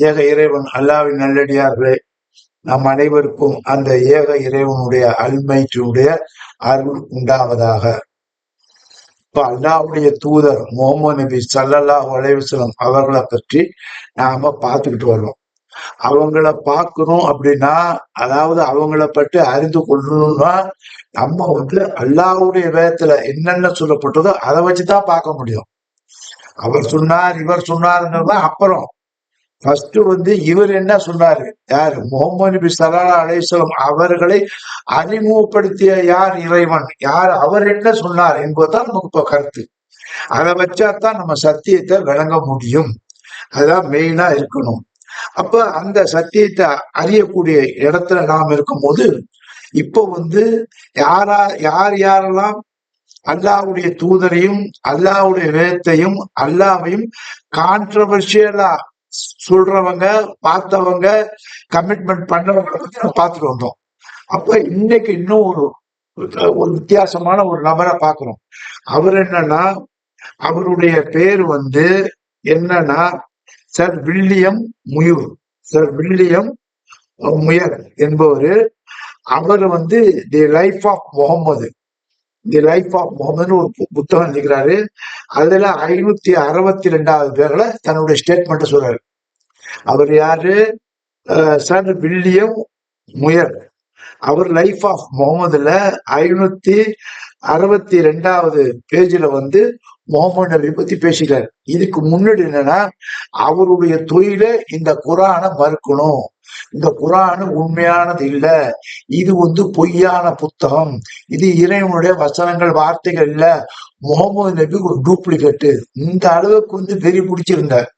ஏக இறைவன் அல்லாவின் நல்லடியார்களே நம் அனைவருக்கும் அந்த ஏக இறைவனுடைய அல்மைட்டினுடைய அருள் உண்டாவதாக. இப்ப அல்லாவுடைய தூதர் முகமது நபி சல்லல்லா அலைவசலம் அவர்களை பற்றி நாம பார்த்துக்கிட்டு வரோம் அவங்கள பார்க்கணும் அப்படின்னா அதாவது அவங்கள பற்றி அறிந்து கொள்ளணும்னா நம்ம வந்து அல்லாவுடைய வேதத்துல என்னென்ன சொல்லப்பட்டதோ அதை வச்சுதான் பார்க்க முடியும். அவர் சொன்னார் இவர் சொன்னாருங்கிறது அப்புறம். ஃபர்ஸ்ட் வந்து இவர் என்ன சொன்னாரு? யார்? முகமது நபி சலாலா அலிஸ்லாம் அவர்களை அறிமுகப்படுத்திய யார் இறைவன்? யார் அவர் என்ன சொன்னார் என்பதுதான் நமக்கு இப்போ கருத்து. அதை வச்சாதான் நம்ம சத்தியத்தை விளங்க முடியும். அதான் மெயினா இருக்கணும். அப்ப அந்த சத்தியத்தை அறியக்கூடிய இடத்துல நாம் இருக்கும்போது இப்போ வந்து யாரா யார் யாரெல்லாம் அல்லாவுடைய தூதரையும் அல்லாவுடைய வேதத்தையும் அல்லாவையும் கான்ட்ரவர்ஷியலா சொல்றவங்க பார்த்தவங்க கமிட்மெண்ட் பண்ணவங்க பத்தி நம்ம பார்த்துட்டு வந்தோம். அப்ப இன்னைக்கு இன்னும் ஒரு ஒரு வித்தியாசமான ஒரு நபரை பார்க்கிறோம். அவர் என்னன்னா அவருடைய பேர் வந்து என்னன்னா sir William Muir. Sir William Muir என்பவர். அவர் வந்து the life of Muhammad the life of முகமதுன்னு ஒரு புத்தகம் எழுதிக்கிறாரு. அதுல ஐநூத்தி அறுபத்தி ரெண்டாவது பேர்ல தன்னுடைய ஸ்டேட்மெண்ட் சொல்றாரு. அவர் யாரு? Sir William Muir. Our life of முகமதுல ஐநூத்தி அறுபத்தி ரெண்டாவது பேஜ்ல வந்து முகமது நபி பத்தி பேசுகிறார் இதுக்கு முன்னாடி என்னன்னா அவருடைய தொழில இந்த குரானை மறுக்கணும். இந்த குரான் உண்மையானது இல்ல. இது வந்து பொய்யான புத்தகம். இது இறைவனுடைய வசனங்கள் வார்த்தைகள் இல்ல. முகமது நபி ஒரு டூப்ளிகேட்டு இந்த அளவுக்கு வந்து வெறி பிடிச்சிருந்தார்.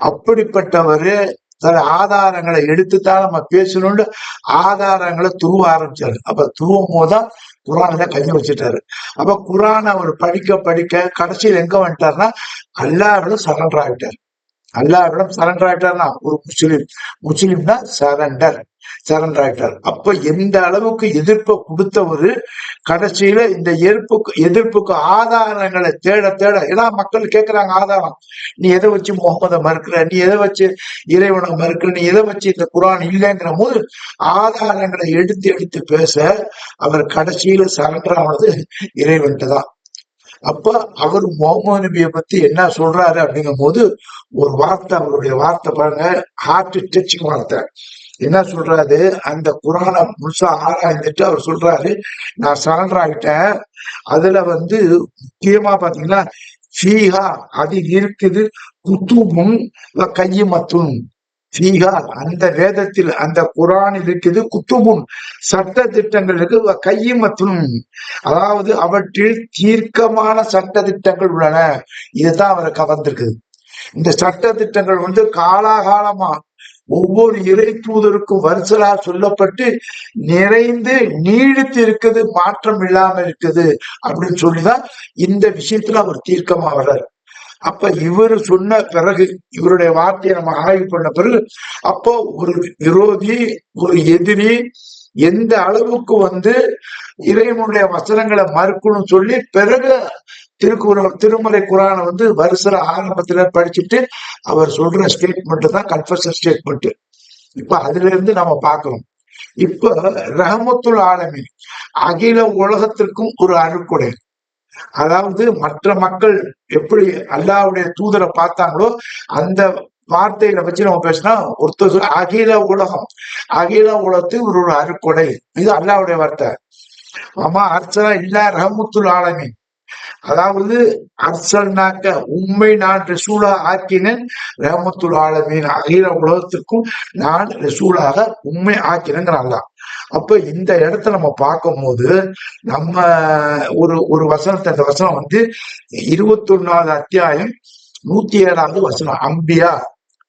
அப்படிப்பட்டவரு சில ஆதாரங்களை எடுத்துத்தான் நம்ம பேசணும்னு ஆதாரங்களை துருவ ஆரம்பிச்சாரு. அப்ப துருவும் போதுதான் குரான்ல கையை வச்சுட்டாரு. அப்ப குரான் அவர் படிக்க படிக்க கடைசியில் எங்க வந்துட்டாருன்னா அல்லாவிடம் சரண்டர் ஆகிட்டார் அல்லாவிடம் சரண்டர் ஆகிட்டார்னா ஒரு முஸ்லீம் முஸ்லீம்னா சரண்டர் சரண்டர் ஆகிட்டார் அப்ப எந்த அளவுக்கு எதிர்ப்பை கொடுத்தவரு கடைசியில இந்த எதிர்ப்புக்கு எதிர்ப்புக்கு ஆதாரங்களை தேட தேட ஏன்னா மக்கள் கேட்கிறாங்க ஆதாரம். நீ எதை வச்சு முகமத மறுக்கிற? நீ எதை வச்சு இறைவனை மறுக்கிற? நீ எதை வச்சு இந்த குரான் இல்லைங்கிற போது ஆதாரங்களை எடுத்து எடுத்து பேச அவர் கடைசியில சரண்டர் ஆனது இறைவன்ட்டு தான். அப்ப அவர் முகமது நபியை பத்தி என்ன சொல்றாரு அப்படிங்கும் போது ஒரு வார்த்தை அவருடைய வார்த்தை பாருங்க ஹார்ட் டச்சிங் வார்த்தை. என்ன சொல்றாரு? அந்த குரானை முழுசா ஆராய்ந்துட்டு அவர் சொல்றாரு நான் சரண்டர் ஆகிட்டேன் அதுல வந்து முக்கியமா பாத்தீங்கன்னா ஃபீஹா அது இருக்குது குத்துபும் கையமத்தும். ஃபீஹா அந்த வேதத்தில் அந்த குரானில் இருக்குது குத்துபுன் சட்ட திட்டங்கள் இருக்கு கையமத்தும் அதாவது அவற்றில் தீர்க்கமான சட்ட திட்டங்கள் உள்ளன. இதுதான் அவரை கவர்ந்திருக்குது. இந்த சட்ட திட்டங்கள் வந்து காலாகாலமா ஒவ்வொரு இறை தூதருக்கும் வரிசலா சொல்லப்பட்டு நிறைந்து நீடித்து இருக்குது மாற்றம் இல்லாம இருக்குது அப்படின்னு சொல்லிதான் இந்த விஷயத்துல அவர் தீர்க்கமா வர்றாரு. அப்ப இவர் சொன்ன பிறகு இவருடைய வார்த்தையை நம்ம ஆய்வு பண்ண பிறகு அப்போ ஒரு விரோதி ஒரு எதிரி எந்த அளவுக்கு வந்து இறைவனுடைய வசனங்களை மறுக்கணும்னு சொல்லி பிறகு திருக்குறள் திருமலை குரானை வந்து வருஷ ஆரம்பத்துல படிச்சுட்டு அவர் சொல்ற ஸ்டேட்மெண்ட் தான் கன்ஃபர்ஷன் ஸ்டேட்மெண்ட் இப்ப அதுல இருந்து நம்ம பாக்குறோம் இப்ப ரஹமத்துல் ஆலமி அகில உலகத்திற்கும் ஒரு அருக்குடை அதாவது மற்ற மக்கள் எப்படி அல்லாவுடைய தூதரை பார்த்தாங்களோ அந்த வார்த்தையில வச்சு நம்ம பேசினா ஒருத்தர் அகில உலகம். அகில உலகத்துக்கு ஒரு அருக்கொடை. இது அல்லாவுடைய வார்த்தை. ஆமா அர்ச்சனா இல்ல ரஹமுத்துல் ஆலமி அதாவது அர்சல்னாக்க உண்மை நான் ரிசூலா ஆக்கினேன் ரஹமத்துல் ஆலமீன். அகில உலகத்திற்கும் நான் ரிசூலாக உண்மை ஆக்கினேங்கிறான் அப்ப இந்த இடத்த நம்ம பார்க்கும் போது நம்ம ஒரு ஒரு வசனத்தை அந்த வசனம் வந்து இருபத்தி ஒன்னாவது அத்தியாயம் நூத்தி ஏழாவது வசனம். அம்பியா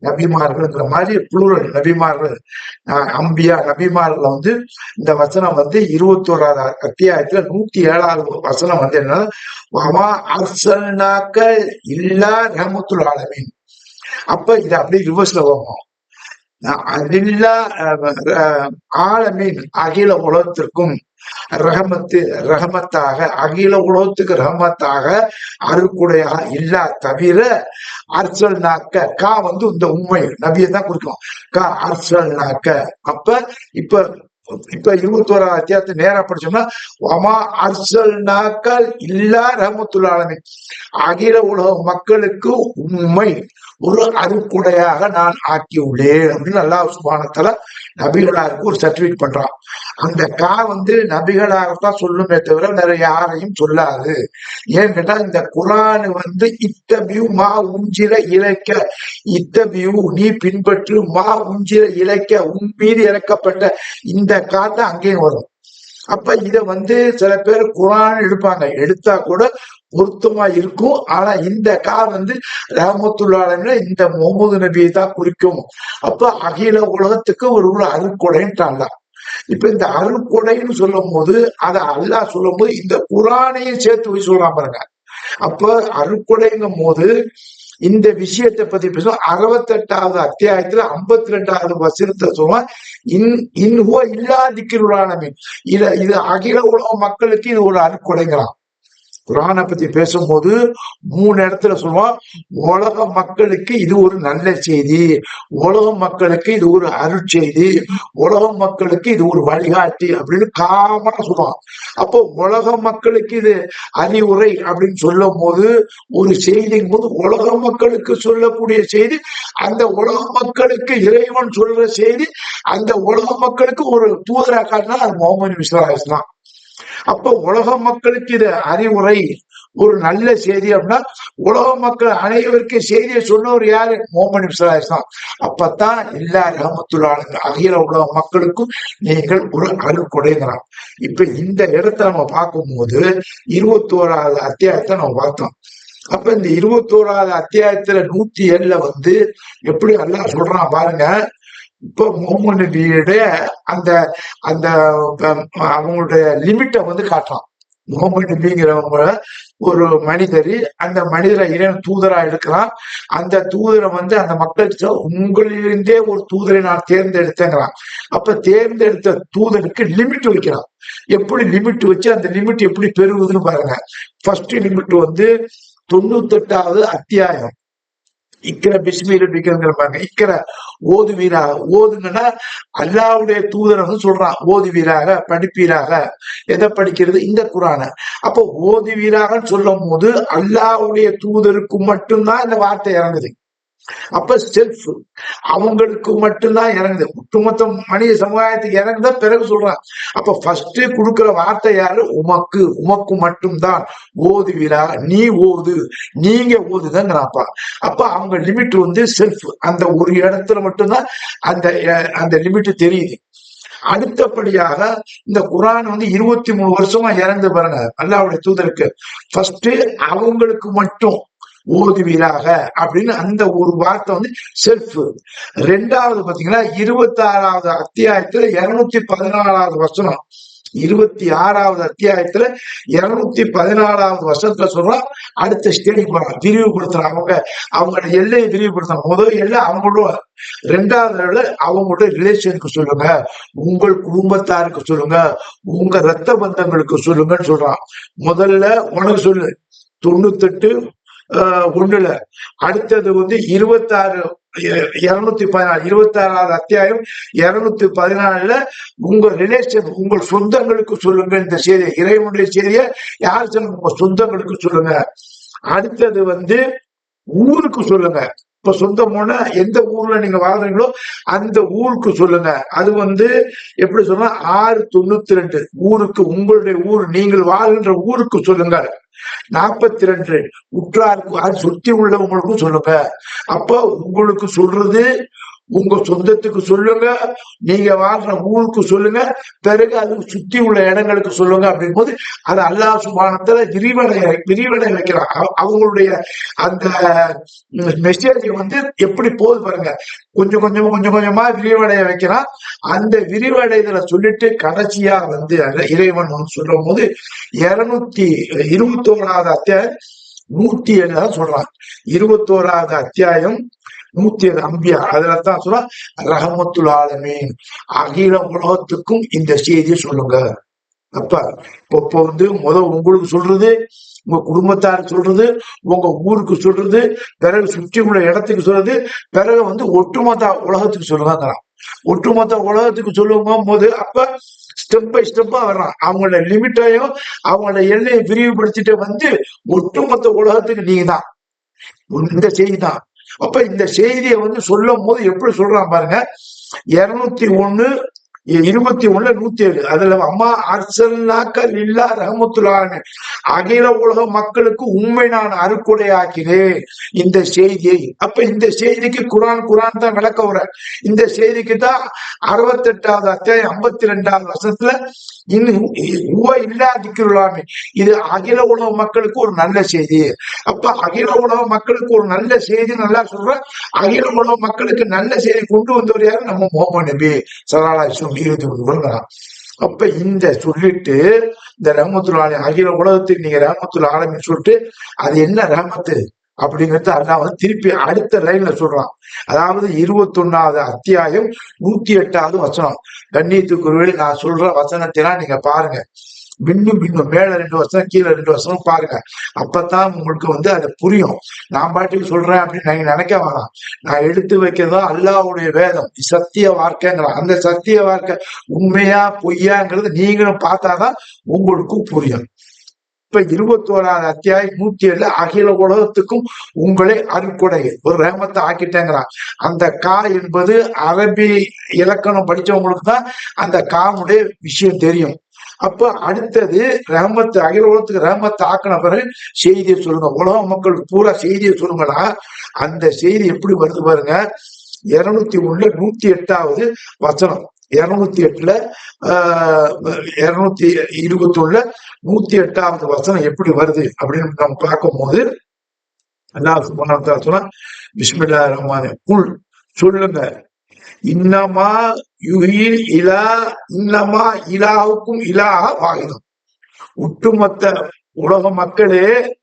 நபிமார்கள்ங்கிற மாதிரி புளூரல் நபிமார்கள் அம்பியா நபிமார்கள் வந்து இந்த வசனம் வந்து இருபத்தி ஓராவது அத்தியாயத்துல நூத்தி ஏழாவது வசனம் வந்து என்னன்னா அரசனாக்க இல்லா ரஹமத்துல் ஆலமின். அப்ப இது அப்படியே ரிவர்ஸ்ல போகும் அதில்லா ஆலமீன் அகில உலகத்திற்கும் ரஹமத்து ரஹமத்தாக அகில உலகத்துக்கு ரஹமத்தாக அருக்குடையாக இல்லா தவிர அர்சல் நாக்க கா வந்து இந்த உண்மை நபியை தான் குறிக்கும் கா அர்சல் நாக்க. அப்ப இப்ப இப்ப இருபத்தோராம் அத்தியாயத்தை நேரா படிச்சோம்னா வமா அர்சல் நாக்கள் இல்லா ரஹமத்துல்லாலமி அகில உலக மக்களுக்கு உண்மை ஒரு அருக்குடையாக நான் ஆக்கியுள்ளேன் அப்படின்னு அல்லாஹ் சுபானத்துல நபிகளாருக்கு ஒரு சர்டிபிகேட் பண்றான். அந்த கா வந்து நபிகளாகத்தான் சொல்லுமே தவிர வேற யாரையும் சொல்லாது. ஏன்னு கேட்டா இந்த குரான் வந்து இத்தபியூ மா உஞ்சிர இழைக்க இத்தபியூ நீ பின்பற்று மா உஞ்சிர இழைக்க உன் மீது இறக்கப்பட்ட இந்த கா தான் அங்கேயும் வரும். அப்ப இத வந்து சில பேர் குரான் எடுப்பாங்க. எடுத்தா கூட பொருத்தமா இருக்கும் ஆனா இந்த கா வந்து ரஹமத்துல்லாலுமே இந்த முகமது நபியை தான் குறிக்கும். அப்ப அகில உலகத்துக்கு ஒரு ஒரு அருட்கொடைன்ட்டாங்க இப்ப இந்த அருட்கொடைன்னு சொல்லும் போது அதை அல்லா சொல்லும் போது இந்த குரானையும் சேர்த்து போய் சொல்றான் பாருங்க. அப்ப அருட்கொடைங்கும் போது இந்த விஷயத்தை பத்தி பேசுவோம். அறுபத்தெட்டாவது அத்தியாயத்துல ஐம்பத்தி ரெண்டாவது வசனத்தை சொல்லுவான் இன் இன்ஹோ இல்லாதிக்கிறானமே இத இது அகில உலக மக்களுக்கு இது ஒரு அருட்கொடைங்கிறான் குரானை பத்தி பேசும்போது மூணு இடத்துல சொல்லுவான் உலக மக்களுக்கு இது ஒரு நல்ல செய்தி உலக மக்களுக்கு இது ஒரு அருட்செய்தி உலக மக்களுக்கு இது ஒரு வழிகாட்டி அப்படின்னு காமனா சொல்லுவான். அப்போ உலக மக்களுக்கு இது அறிவுரை அப்படின்னு சொல்லும் போது ஒரு செய்திங்கும் போது உலக மக்களுக்கு சொல்லக்கூடிய செய்தி அந்த உலக மக்களுக்கு இறைவன் சொல்ற செய்தி அந்த உலக மக்களுக்கு ஒரு தூதரா காட்டினா அது முகமது மிஸ்லாம் தான் அப்ப உலக மக்களுக்கு இது அறிவுரை. ஒரு நல்ல செய்தி அப்படின்னா உலக மக்கள் அனைவருக்கும் செய்தியை சொன்னவர் யாரு? மோமன் விஸ்வராஜ் அப்பத்தான் எல்லா ரஹமத்துள்ளாளுங்க அகில உலக மக்களுக்கும் நீங்கள் ஒரு அருட்கொடைங்கிறான் இப்ப இந்த இடத்த நம்ம பார்க்கும்போது இருபத்தோராவது அத்தியாயத்தை நம்ம பார்த்தோம். அப்ப இந்த இருபத்தோராவது அத்தியாயத்துல நூத்தி ஏழுல வந்து எப்படி எல்லாம் சொல்றான் பாருங்க இப்போ முகமது அந்த அந்த அவங்களுடைய லிமிட்டை வந்து காட்டுறான். முகமது நபிங்கிறவங்க ஒரு மனிதர் அந்த மனிதரை இறைவன் தூதரா எடுக்கிறான். அந்த தூதரை வந்து அந்த மக்கள் உங்களிலிருந்தே ஒரு தூதரை நான் தேர்ந்தெடுத்தேங்கிறான். அப்ப தேர்ந்தெடுத்த தூதனுக்கு லிமிட் வைக்கிறான். எப்படி லிமிட் வச்சு அந்த லிமிட் எப்படி பெறுவதுன்னு பாருங்க. ஃபர்ஸ்ட் லிமிட் வந்து தொண்ணூத்தெட்டாவது அத்தியாயம். இக்கிற பிஸ்மீர் இருக்கிறாங்க இக்கிற ஓதுவீராக ஓதுங்கன்னா அல்லாவுடைய தூதர் வந்து சொல்றான் ஓதுவீராக படிப்பீராக. எதை படிக்கிறது? இந்த குரான. அப்போ ஓதுவீராக சொல்லும் போது அல்லாவுடைய தூதருக்கு மட்டும்தான் இந்த வார்த்தை இறங்குது. அப்ப செல்ஃப் அவங்களுக்கு மட்டும்தான் இறங்குது. ஒட்டுமொத்த மனித சமுதாயத்துக்கு இறங்குதா பிறகு சொல்றான். அப்ப ஃபர்ஸ்ட் கொடுக்கிற வார்த்தை யாரு? உமக்கு. உமக்கு மட்டும்தான். ஓதுவீரா? நீ ஓது. நீங்க ஓதுதாங்கிறாப்பா அப்ப அவங்க லிமிட் வந்து செல்ஃப் அந்த ஒரு இடத்துல மட்டும்தான் அந்த அந்த லிமிட் தெரியுது. அடுத்தபடியாக இந்த குரான் வந்து இருபத்தி மூணு வருஷமா இறந்து பாருங்க. அல்லாவுடைய தூதருக்கு. ஃபர்ஸ்ட் அவங்களுக்கு மட்டும் ஓதுவீராக அப்படின்னு அந்த ஒரு வார்த்தை வந்து செல்ஃப் ரெண்டாவது பாத்தீங்கன்னா இருபத்தி ஆறாவது அத்தியாயத்துல இருநூத்தி பதினாலாவது வசனம். இருபத்தி ஆறாவது அத்தியாயத்துல இருநூத்தி பதினாலாவது வருஷத்துல சொல்றான் அடுத்த ஸ்டேஜ் போறான். விரிவுபடுத்துறான் அவங்க. அவங்களோட எல்லையை விரிவுபடுத்துறாங்க முதல் எல்லை அவங்களோட. ரெண்டாவது அவங்களோட ரிலேஷனுக்கு சொல்லுங்க. உங்கள் குடும்பத்தாருக்கு சொல்லுங்க. உங்க ரத்த பந்தங்களுக்கு சொல்லுங்கன்னு சொல்றான். முதல்ல உனக்கு சொல்லு. தொண்ணூத்தெட்டு ஒண்ணுல. அடுத்தது வந்து இருபத்தாறு இருநூத்தி பதினாலு இருபத்தி ஆறாவது அத்தியாயம் இருநூத்தி பதினாலுல உங்க ரிலேஷன் உங்கள் சொந்தங்களுக்கு சொல்லுங்க இந்த செய்தியை இறைவனுடைய செய்தியை யார் சொல்லுங்க? உங்க சொந்தங்களுக்கு சொல்லுங்க. அடுத்தது வந்து ஊருக்கு சொல்லுங்க. இப்ப சொந்தம்னா எந்த ஊர்ல நீங்க வாழ்றீங்களோ அந்த ஊருக்கு சொல்லுங்க. அது வந்து எப்படி சொன்னா ஆறு தொண்ணூத்தி ரெண்டு ஊருக்கு உங்களுடைய ஊர் நீங்கள் வாழ்கின்ற ஊருக்கு சொல்லுங்க. நாற்பத்தி ரெண்டு உற்றாருக்கு சுத்தி உள்ளவங்களுக்கும் சொல்லுங்க. அப்ப உங்களுக்கு சொல்றது உங்க சொந்தத்துக்கு சொல்லுங்க. நீங்க வாழ்ற ஊருக்கு சொல்லுங்க. பிறகு அது சுத்தி உள்ள இடங்களுக்கு சொல்லுங்க அப்படின் போது அது அல்லா சுபானத்துல விரிவடைய விரிவடை வைக்கிறான். அவங்களுடைய அந்த மெசேஜ் வந்து எப்படி போகுது பாருங்க. கொஞ்சம் கொஞ்சம் கொஞ்சம் கொஞ்சமா விரிவடைய வைக்கிறான். அந்த விரிவடைதல சொல்லிட்டு கடைசியா வந்து இறைவன் சொல்லும் போது இருநூத்தி இருபத்தி ஓராவது அத்தியாயம் நூத்தி ஏழு தான் சொல்றான். இருபத்தோராவது அத்தியாயம் நூத்தி ஏழு அம்பியா. அதுல தான் சொல்ல ரஹமத்துல் ஆலமீன். அகில உலகத்துக்கும் இந்த செய்தியை சொல்லுங்க. அப்ப இப்போ வந்து முத உங்களுக்கு சொல்றது உங்க குடும்பத்தாருக்கு சொல்றது உங்க ஊருக்கு சொல்றது பிறகு சுற்றி உள்ள இடத்துக்கு சொல்றது பிறகு வந்து ஒட்டுமொத்த உலகத்துக்கு சொல்லுங்கிறான் ஒட்டுமொத்த உலகத்துக்கு சொல்லுவோம் போது அப்ப ஸ்டெப் பை ஸ்டெப்பா வர்றான். அவங்களோட லிமிட்டையும் அவங்களோட எல்லையை விரிவுபடுத்திட்டு வந்து ஒட்டுமொத்த உலகத்துக்கு நீங்க தான் இந்த செய்தி தான். அப்ப இந்த செய்தியை வந்து சொல்லும் போது எப்படி சொல்றான் பாருங்க. இருநூத்தி ஒண்ணு இருபத்தி ஒண்ணுல நூத்தி ஏழு அதுல அம்மா அர்சல்னாக்கல் இல்லா ரஹமத்துல்லான்னு. அகில உலக மக்களுக்கு உண்மை நான் அறுக்குடை ஆக்கினேன் இந்த செய்தியை. அப்ப இந்த செய்திக்கு குரான் குரான் தான் விளக்க வர. இந்த செய்திக்கு தான் அறுபத்தெட்டாவது அத்தியாயம் ஐம்பத்தி ரெண்டாவது வருஷத்துல இன்னும் உவ இல்லாதிக்கிறாமே இது அகில உலக மக்களுக்கு ஒரு நல்ல செய்தி. அப்ப அகில உலக மக்களுக்கு ஒரு நல்ல செய்தி நல்லா சொல்ற. அகில உலக மக்களுக்கு நல்ல செய்தி கொண்டு வந்தவர் யாரு? நம்ம முகமது நபி. சலாஹ் இருபத்தி அப்ப இந்த சொல்லிட்டு இந்த ரஹமத்துல் அகில உலகத்துக்கு நீங்க ரஹமத்துல் ஆலமின்னு சொல்லிட்டு அது என்ன ரஹமத்து? அப்படிங்கிறது அல்லா வந்து திருப்பி அடுத்த லைன்ல சொல்றான். அதாவது இருபத்தொன்னாவது அத்தியாயம் நூத்தி எட்டாவது வசனம். கண்ணியத்துக்குருவில் நான் சொல்ற வசனத்திலாம் நீங்க பாருங்க. பின்னும் பின்னும் மேல ரெண்டு வருஷம் கீழே ரெண்டு வருஷம் பாருங்க. அப்பதான் உங்களுக்கு வந்து அது புரியும். நான் பாட்டுக்கு சொல்றேன் அப்படின்னு நீங்க நினைக்க வேணாம். நான் எடுத்து வைக்கிறதா அல்லாவுடைய வேதம். சத்திய வார்க்கைங்கிற அந்த சத்திய வார்த்தை உண்மையா பொய்யாங்கிறது நீங்களும் பார்த்தாதான் உங்களுக்கும் புரியும். இப்ப இருபத்தோராது அத்தியாயம் நூத்தி ஏழு அகில உலகத்துக்கும் உங்களை அருட்கொடை ஒரு ரேமத்தை ஆக்கிட்டேங்கிறான். அந்த கா என்பது அரபி இலக்கணம் படிச்சவங்களுக்கு தான் அந்த காவுடைய விஷயம் தெரியும். அப்ப அடுத்தது ரஹமத்து அகில உலகத்துக்கு ரஹமத்தை ஆக்கின பிறகு செய்தியை சொல்லுங்க. உலக மக்கள் பூரா செய்தியை சொல்லுங்களா அந்த செய்தி எப்படி வருது பாருங்க. இருநூத்தி ஒண்ணுல நூத்தி எட்டாவது வசனம். இருநூத்தி எட்டுல ஆஹ் இருநூத்தி இருபத்தி ஒண்ணுல நூத்தி எட்டாவது வசனம் எப்படி வருது அப்படின்னு நம்ம பார்க்கும் போது அல்லாஹ் சொன்னா பிஸ்மில்லா ரஹ்மான் குல் சொல்லுங்க. இன்னமா யுகில் இலா இன்னமா இலாவுக்கும் இலாக வாகிதம். ஒட்டுமொத்த உலக மக்களே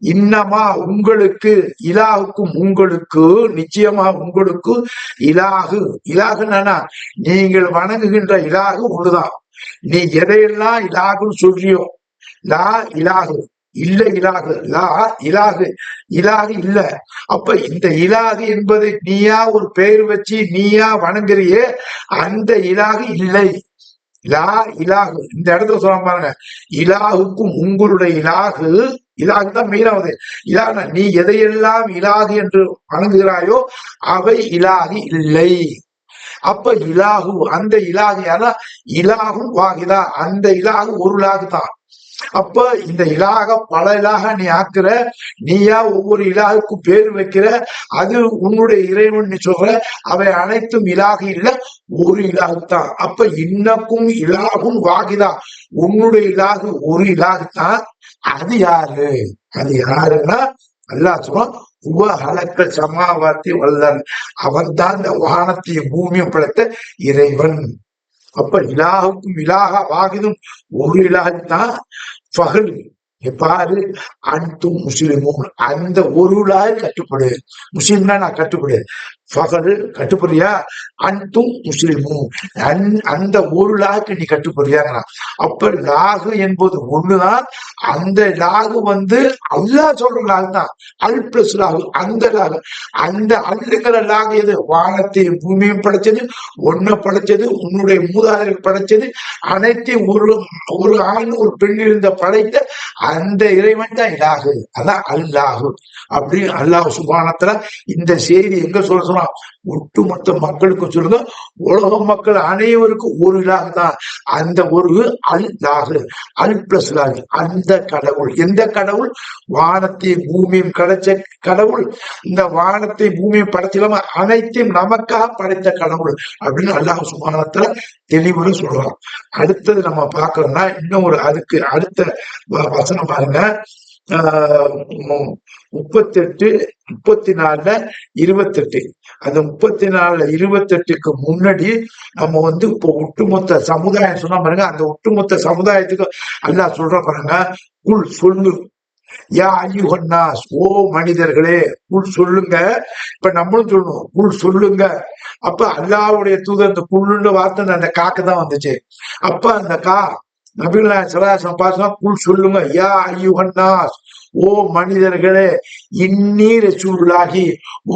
இன்னமா உங்களுக்கு இலாவுக்கும் உங்களுக்கு நிச்சயமா உங்களுக்கு இலாகு இலாகுனா நீங்கள் வணங்குகின்ற இலாகு ஒண்ணுதான். நீ எதையெல்லாம் இலாகுன்னு சொல்றியோ லா இலாகு இல்லை இலாகு. லா இலாகு. இலாகு இல்ல. அப்ப இந்த இலாகு என்பதை நீயா ஒரு பெயர் வச்சு நீயா வணங்குறியே அந்த இலாகு இல்லை. லா இலாகு. இந்த இடத்துல சொல்ல பாருங்க. இலாகுக்கும் உங்களுடைய இலாகு இலாகு தான் மெயினாவது இலாக நீ எதையெல்லாம் இலாகு என்று வணங்குகிறாயோ அவை இலாகு இல்லை. அப்ப இலாகு அந்த இலாகு யாரா இலாகும் வாகிதா. அந்த இலாகு ஒரு லாகு தான் அப்ப இந்த இலாக பல இலாக நீ ஆக்குற நீயா ஒவ்வொரு இலாகுக்கும் பேர் வைக்கிற அது உன்னுடைய இறைவன் நீ சொல்ற அவை அனைத்தும் இலாகு இல்ல ஒரு இலாகு தான். அப்ப இன்னக்கும் இலாகும் வாகிதா. உன்னுடைய இலாகு ஒரு இலாகு தான். அது யாரு? அது யாருன்னா அல்லா சொல்லுவான் உவ ஹலக்க சமாவாத்தி வல்லன். அவன் தான் இந்த வானத்தையும் பூமியும் படைத்த இறைவன். அப்ப இலாகுக்கும் இலாக வாகிதும் ஒரு இலாகத்தான் தான் பகல் அன்தும் முஸ்லிமும். அந்த ஒரு இலாக கட்டுப்படு. முஸ்லிம்னா நான் கட்டுப்படு. பகல் கட்டுப்படுறியா அன்தும் முஸ்லிமும். அந்த ஒரு லாக்கு நீ கட்டுப்படுறியாங்கிறான் அப்ப லாகு என்பது ஒண்ணுதான் அந்த லாகு வந்து அல்லா சொல்ற லாகு தான். அல் பிளஸ் லாகு அந்த லாகு. அந்த அல்லுங்கிற லாகு எது வானத்தையும் பூமியும் படைச்சது ஒன்ன படைச்சது உன்னுடைய மூதாதையர் படைச்சது அனைத்தையும் ஒரு ஒரு ஆண் ஒரு பெண் இருந்த படைத்த அந்த இறைவன் தான் இலாகு அதான் அல்லாஹு அப்படின்னு அல்லாஹ் சுபானத்துல இந்த செய்தி எங்க சொல்ல சொன்னா ஒட்டுமொத்த மக்களுக்கு சொல்லுங்க உலக மக்கள் அனைவருக்கும் ஒரு இலாக தான் அந்த ஒரு அல் லாகு அல் பிளஸ் லாகு அந்த கடவுள். எந்த கடவுள்? வானத்தையும் பூமியும் கிடைச்ச கடவுள். இந்த வானத்தை பூமியும் படைச்சிடாம அனைத்தையும் நமக்காக படைத்த கடவுள் அப்படின்னு அல்லாஹ் சுமானத்துல தெளிவுன்னு சொல்றான். அடுத்தது நம்ம பார்க்கறோம்னா இன்னும் ஒரு அதுக்கு அடுத்த வசனம் பாருங்க. முப்பத்தெட்டு முப்பத்தி நாலுல இருபத்தெட்டு. அந்த முப்பத்தி நாலுல இருபத்தெட்டுக்கு முன்னாடி நம்ம வந்து இப்போ ஒட்டுமொத்த சமுதாயம் சொன்னா பாருங்க அந்த ஒட்டுமொத்த சமுதாயத்துக்கு அல்லா சொல்ற பாருங்க குள் சொல்லு. யா ஐயுகன்னாஸ் ஓ மனிதர்களே குள் சொல்லுங்க. இப்ப நம்மளும் சொல்லணும் குள் சொல்லுங்க. அப்ப அல்லாவுடைய தூதர் அந்த குள்ளுன்ற வார்த்தை அந்த காக்கு தான் வந்துச்சு. அப்ப அந்த கா நபிகள் சலாசம் பார்த்தா குள் சொல்லுங்க யா ஐயுகன்னாஸ் ஓ மனிதர்களே இந்நீர் சூழலாகி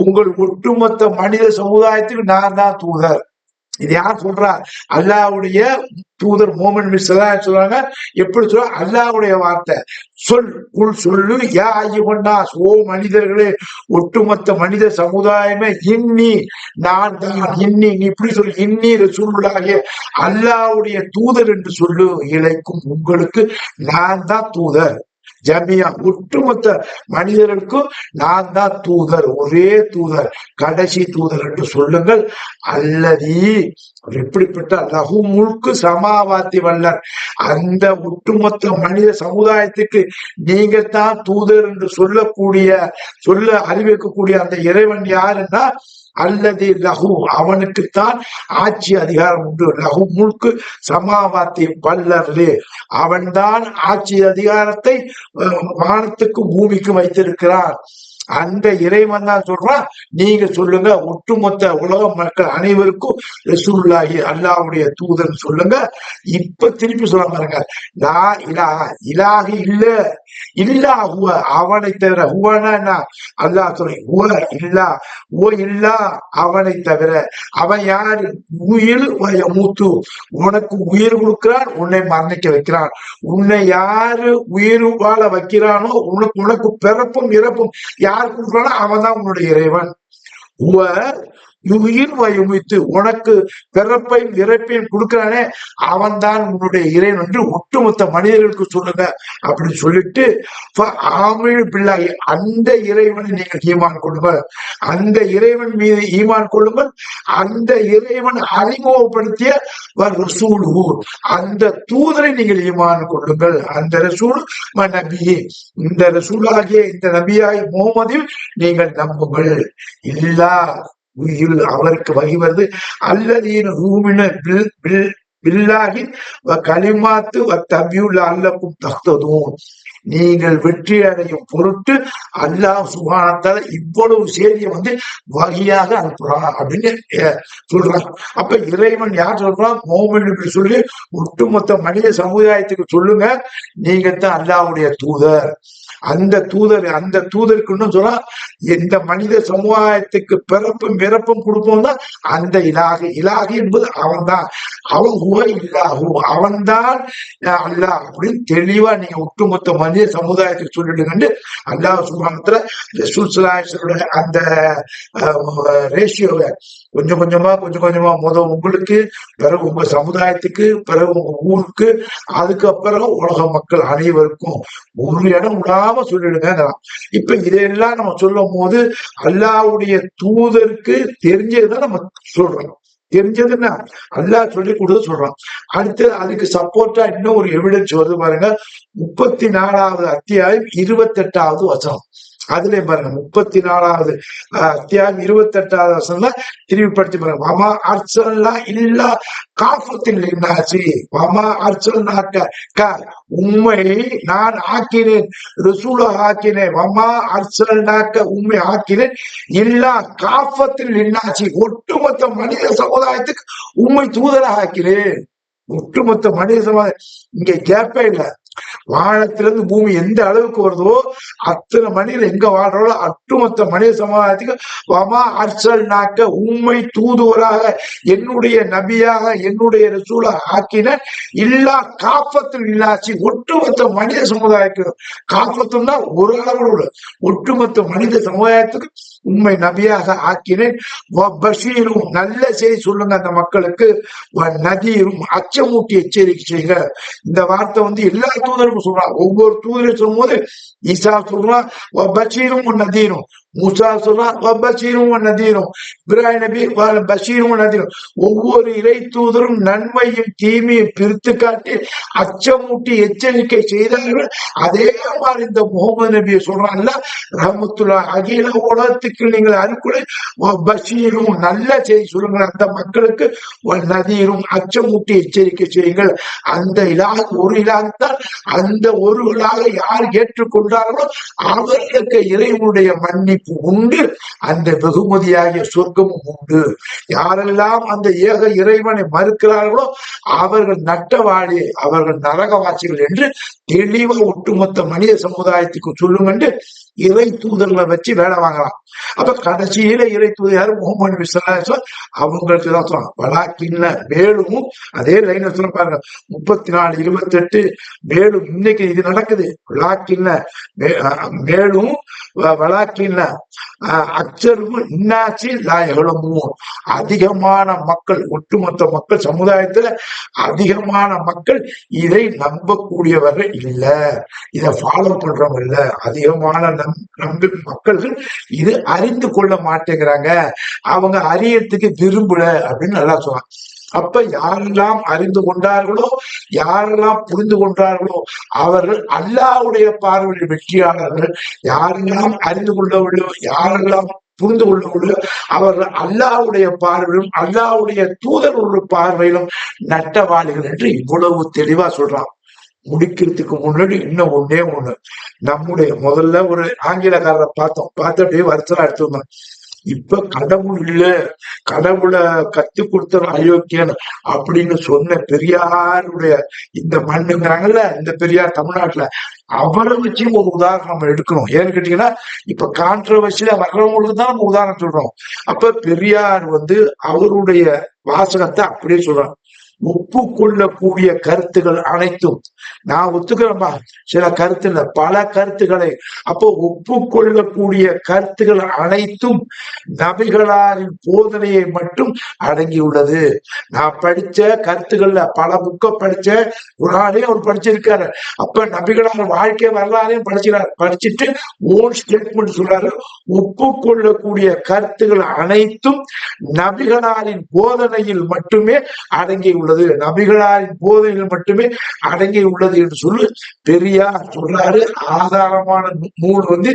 உங்கள் ஒட்டுமொத்த மனித சமுதாயத்துக்கு நான் தான் தூதர். இது யார் சொல்றா? அல்லாவுடைய தூதர் மோமன் மிஸ்ரா சொல்றாங்க. எப்படி சொல்ல அல்லாவுடைய வார்த்தை. சொல் உள் சொல்லு யா ஐயவன்னாஸ் ஓ மனிதர்களே ஒட்டுமொத்த மனித சமுதாயமே இன்னி நான் தான் இன்னி நீ இப்படி சொல்லு. இன்னி சூழ்நிலாகிய அல்லாவுடைய தூதர் என்று சொல்லு. இலைக்கும் உங்களுக்கு நான் தான் தூதர். ஜமியா ஒட்டுமொத்த மனிதர்களுக்கும் நான் தான் தூதர் ஒரே தூதர் கடைசி தூதர் என்று சொல்லுங்கள். அல்லதி அவர் எப்படிப்பட்ட லகு முழுக்கு சமாவாத்தி வல்லர். அந்த ஒட்டுமொத்த மனித சமுதாயத்துக்கு நீங்க தான் தூதர் என்று சொல்லக்கூடிய சொல்ல அறிவிக்கக்கூடிய அந்த இறைவன் யாருன்னா அல்லது லகு அவனுக்குத்தான் ஆட்சி அதிகாரம் உண்டு. லகு முழுக்கு சமாவாத்தி பல்லர்லே அவன்தான் ஆட்சி அதிகாரத்தை வானத்துக்கும் வானத்துக்கு பூமிக்கு வைத்திருக்கிறான். அந்த இறைவன் தான் சொல்றான். நீங்க சொல்லுங்க ஒட்டுமொத்த உலக மக்கள் அனைவருக்கும் ரசூல்லாகி அல்லாவுடைய தூதன் சொல்லுங்க. இப்ப திருப்பி சொல்ல பாருங்க. நான் இலா இலாஹி இல்ல இல்லா ஹுவ. அவனை தவிர ஹுவனா என்ன? அல்லாஹ் சொல்றேன் ஹுவ இல்லா ஓ இல்லா அவனை தவிர. அவன் யாரு? உயிர் மூத்து. உனக்கு உயிர் கொடுக்கிறான் உன்னை மரணிக்க வைக்கிறான். உன்னை யாரு உயிர் வாழ வைக்கிறானோ உனக்கு உனக்கு பிறப்பும் இறப்பும் யார் யார் கொடுக்குறானோ அவன் தான் உன்னுடைய இறைவன். உவ உயிர் வயமித்து உனக்கு பிறப்பையும் இறப்பையும் கொடுக்கிறானே அவன் தான் உன்னுடைய இறைவன் என்று ஒட்டுமொத்த மனிதர்களுக்கு சொல்லுங்க அப்படின்னு சொல்லிட்டு ஆமிழ் பிள்ளை அந்த இறைவனை நீங்கள் ஈமான் கொள்ளுங்கள். அந்த இறைவன் மீது ஈமான் கொள்ளுங்கள். அந்த இறைவன் அறிமுகப்படுத்திய ரசூலு அந்த தூதரை நீங்கள் ஈமான் கொள்ளுங்கள். அந்த ரசூல் நபியே இந்த ரசூலாகிய இந்த நபியாய் முகமதில் நீங்கள் நம்புங்கள். இல்லா அவருக்கு வகி வருது. அல்லதீன ரூமின பில் பில் பில்லாகி களிமாத்து தபியுள்ள அல்லக்கும் தகுததும் நீங்கள் வெற்றி அடையும் பொருட்டு அல்லாஹ் சுகானத்தால இவ்வளவு செய்தியை வந்து வகையாக அனுப்புறான் அப்படின்னு சொல்றாங்க. சொல்றான் அப்ப இறைவன் யார் சொல்றான் மோமன் என்று சொல்லி ஒட்டுமொத்த மனித சமுதாயத்துக்கு சொல்லுங்க. நீங்க தான் அல்லாஹ்வுடைய தூதர். அந்த தூதர் அந்த தூதருக்கு சொன்னா எந்த இந்த மனித சமுதாயத்துக்கு பிறப்பும் பிறப்பும் கொடுப்போம் தான் அந்த இலாகு இலாகு என்பது அவன் தான் அவன் உக இல்லாகும் அவன்தான் அல்லாஹ் அப்படின்னு தெளிவா நீங்க ஒட்டுமொத்த மனித சமுதாயத்துக்கு சொல்லிடுங்கன்னு அல்லாஹ் சுபானத்துல ரசூல் அந்த ரேஷியோவை கொஞ்சம் கொஞ்சமா கொஞ்சம் கொஞ்சமா முத உங்களுக்கு பிறகு உங்க சமுதாயத்துக்கு பிறகு உங்க ஊருக்கு அதுக்கப்புறம் உலக மக்கள் அனைவருக்கும் ஒரு இடம் விடாம சொல்லிடுங்க இப்ப இதையெல்லாம் நம்ம சொல்லும் போது அல்லாவுடைய தூதருக்கு தெரிஞ்சதுதான் நம்ம சொல்றோம். தெரிஞ்சதுன்னா அல்லா சொல்லி கொடுத்து சொல்றான். அடுத்து அதுக்கு சப்போர்ட்டா இன்னும் ஒரு எவிடன்ஸ் வருது பாருங்க. முப்பத்தி நாலாவது அத்தியாயம் இருபத்தி எட்டாவது வசனம். அதுலயே பாருங்க முப்பத்தி நாலாவது அத்தியாயம் இருபத்தி எட்டாவது வருஷம்ல திருப்பி பாருங்க. மாமா அர்ச்சனா இல்லா காப்பத்தில் என்னாச்சு மாமா அர்ச்சல்னாக்க க உண்மை நான் ஆக்கினேன் ருசூல ஆக்கினேன். மாமா அர்ச்சல்னாக்க உண்மை ஆக்கினேன். இல்லா காப்பத்தில் என்னாச்சு ஒட்டுமொத்த மனித சமுதாயத்துக்கு உண்மை தூதராக ஆக்கினேன். ஒட்டுமொத்த மனித சமுதாயம் இங்க கேப்பே இல்லை. வானத்திலிருந்து பூமி எந்த அளவுக்கு வருதோ அத்தனை மனிதர் எங்க வாழ்றோ அட்டுமொத்த மனித சமுதாயத்துக்கு வமா அர்சல் நாக்க உண்மை தூதுவராக என்னுடைய நபியாக என்னுடைய ரசூலா ஆக்கின இல்லா காப்பத்தில் இல்லாச்சு ஒட்டுமொத்த மனித சமுதாயத்துக்கு. காப்பத்துன்னா ஒரு அளவு உள்ள ஒட்டுமொத்த மனித சமுதாயத்துக்கு உண்மை நபியாக ஆக்கினேன். பஷீரும் நல்ல செய்தி சொல்லுங்க அந்த மக்களுக்கு. நதியும் அச்சமூட்டி எச்சரிக்கை செய்யுங்க இந்த வார்த்தை வந்து எல்லா தூதருக்கும் சொல்றான். ஒவ்வொரு தூதரும் சொல்லும்போது ஈசா சொல்றான். வ பஷீரும் நதீரும் மூசா சொல்றான் பஷீரும் நதீரும் இப்ராஹிம் நபி பஷீரும் நதீரும் ஒவ்வொரு இறை தூதரும் நன்மையும் தீமையும் பிரித்து காட்டி அச்சமூட்டி எச்சரிக்கை செய்தார்கள். அதே மாதிரி இந்த முகமது நபியை சொல்றான்ல ரஹமத்துல்லா அகில உலகத்துக்கு நீங்கள் அனுக்குள்ள பஷீரும் நல்ல செய்தி சொல்லுங்கள் அந்த மக்களுக்கு. நதீரும் அச்சமூட்டி எச்சரிக்கை செய்யுங்கள். அந்த இலாக ஒரு இலாகத்தான் அந்த ஒரு இலாக யார் ஏற்றுக்கொண்டார்களோ அவர்களுக்கு இறைவனுடைய மன்னிப்பு உண்டு. அந்த வெகுமதியாகிய சொர்க்கமும் உண்டு. யாரெல்லாம் அந்த ஏக இறைவனை மறுக்கிறார்களோ அவர்கள் நட்டவாளி அவர்கள் நரகவாசிகள் என்று தெளிவா ஒட்டுமொத்த மனித சமுதாயத்துக்கு சொல்லும் என்று இறை தூதர்களை வச்சு வேலை வாங்கலாம். அப்ப கடைசியில இறை தூதர் யாரு? முகமது அவங்களுக்கு தான் சொல்லலாம் வலாக்கின்ன மேலும் அதே லைன் சொல்ல பாருங்க. முப்பத்தி நாலு இருபத்தி எட்டு மேலும் இன்னைக்கு இது நடக்குது. வலாக்கின்ன மே- அஹ் மேலும் வ- வலாக்கின்ன அச்சரும் இன்னாச்சி லா எவ்வளவும் அதிகமான மக்கள் ஒட்டுமொத்த மக்கள் சமுதாயத்துல அதிகமான மக்கள் இதை நம்பக்கூடியவர்கள் இல்ல. இதை ஃபாலோ பண்றவங்க இல்ல. அதிகமான நம்பி மக்கள்கள் இது அறிந்து கொள்ள மாட்டேங்கிறாங்க. அவங்க அறியறதுக்கு விரும்பல அப்படின்னு நல்லா சொல்றாங்க அப்ப யாரெல்லாம் அறிந்து கொண்டார்களோ யாரெல்லாம் புரிந்து கொண்டார்களோ அவர்கள் அல்லாஹ்வுடைய பார்வையில் வெற்றியாளர்கள். யாரெல்லாம் அறிந்து கொள்ளவில்லையோ யாரெல்லாம் புரிந்து கொள்ளவில்லையோ அவர்கள் அல்லாஹ்வுடைய பார்வையிலும் அல்லாஹ்வுடைய தூதர்களுடைய பார்வையிலும் நட்டவாளிகள் என்று இவ்வளவு தெளிவா சொல்றான். முடிக்கிறதுக்கு முன்னாடி இன்னும் ஒண்ணே ஒண்ணு. நம்முடைய முதல்ல ஒரு ஆங்கிலக்காரரை பார்த்தோம். பார்த்து அப்படியே வருஷம் எடுத்து வந்தோம் இப்ப கடவுள் இல்ல. கடவுளை கத்து கொடுத்த அயோக்கியன் அப்படின்னு சொன்ன பெரியாருடைய இந்த மண்ணுங்கிறாங்கல்ல இந்த பெரியார் தமிழ்நாட்டுல அவரை வச்சு ஒரு உதாரணம் நம்ம எடுக்கணும். ஏன்னு கேட்டீங்கன்னா இப்ப கான்ட்ரவர்சியில வர்றவங்களுக்கு தான் நம்ம உதாரணம் சொல்றோம். அப்ப பெரியார் வந்து அவருடைய வாசகத்தை அப்படியே சொல்றாங்க ஒப்புக்கொள்ளக்கூடிய கருத்துகள் அனைத்தும் நான் ஒத்துக்கிறேன்பா சில கருத்து இல்ல பல கருத்துக்களை. அப்போ ஒப்புக்கொள்ளக்கூடிய கருத்துகள் அனைத்தும் நபிகளாரின் போதனையை மட்டும் அடங்கியுள்ளது. நான் படிச்ச கருத்துக்கள்ல பல புக்க படிச்ச குரானையும் அவர் படிச்சிருக்காரு. அப்ப நபிகளார் வாழ்க்கை வரலாறையும் படிச்சிருக்காரு. படிச்சுட்டு ஓன் ஸ்டேட்மெண்ட் சொல்றாரு. ஒப்புக்கொள்ளக்கூடிய கருத்துகள் அனைத்தும் நபிகளாரின் போதனையில் மட்டுமே அடங்கி உள்ளது நபிகளாரின் போதையில் மட்டுமே அடங்கி உள்ளது என்று சொல்லி. பெரியார் சொல்றாரு ஆதாரமான நூல் வந்து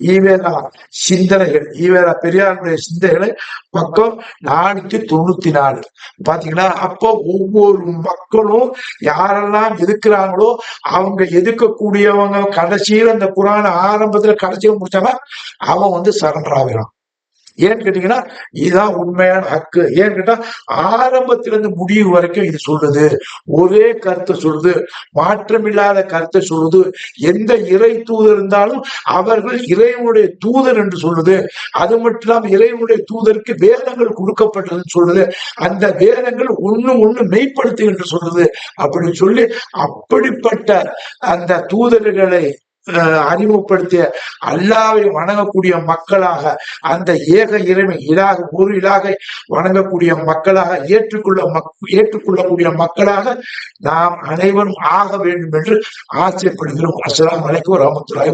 ஈவேரா சிந்தனைகள் ஈவேரா பெரியாருடைய சிந்தனைகளை பக்கம் நானூத்தி தொண்ணூத்தி நாலு. பாத்தீங்கன்னா அப்போ ஒவ்வொரு மக்களும் யாரெல்லாம் எதிர்க்கிறாங்களோ அவங்க எதிர்க்கக்கூடியவங்க கடைசியில அந்த குரான ஆரம்பத்துல கடைசியில முடிச்சாங்கன்னா அவன் வந்து சரண்டர் ஆகிறான் ஏன்னு கேட்டீங்கன்னா இதுதான் உண்மையான ஹக்கு. ஏன்னு கேட்டா ஆரம்பத்துல இருந்து முடிவு வரைக்கும் இது சொல்லுது ஒரே கருத்தை சொல்லுது மாற்றமில்லாத கருத்தை சொல்லுது எந்த இறை தூதர் இருந்தாலும் அவர்கள் இறைவனுடைய தூதர் என்று சொல்லுது அது மட்டும் இல்லாமல் இறைவனுடைய தூதருக்கு வேதங்கள் கொடுக்கப்பட்டதுன்னு சொல்றது. அந்த வேதங்கள் ஒண்ணு ஒண்ணு மெய்ப்படுத்து என்று சொல்லுது அப்படின்னு சொல்லி அப்படிப்பட்ட அந்த தூதர்களை அறிமுகப்படுத்திய அல்லாவை வணங்கக்கூடிய மக்களாக அந்த ஏக இறைமை இலாக ஒரு இலாகை வணங்கக்கூடிய மக்களாக ஏற்றுக்கொள்ள மக் ஏற்றுக்கொள்ளக்கூடிய மக்களாக நாம் அனைவரும் ஆக வேண்டும் என்று ஆசைப்படுகிறோம். அஸ்லாம் வலைக்கும் வரஹ்மத்துல்லாஹி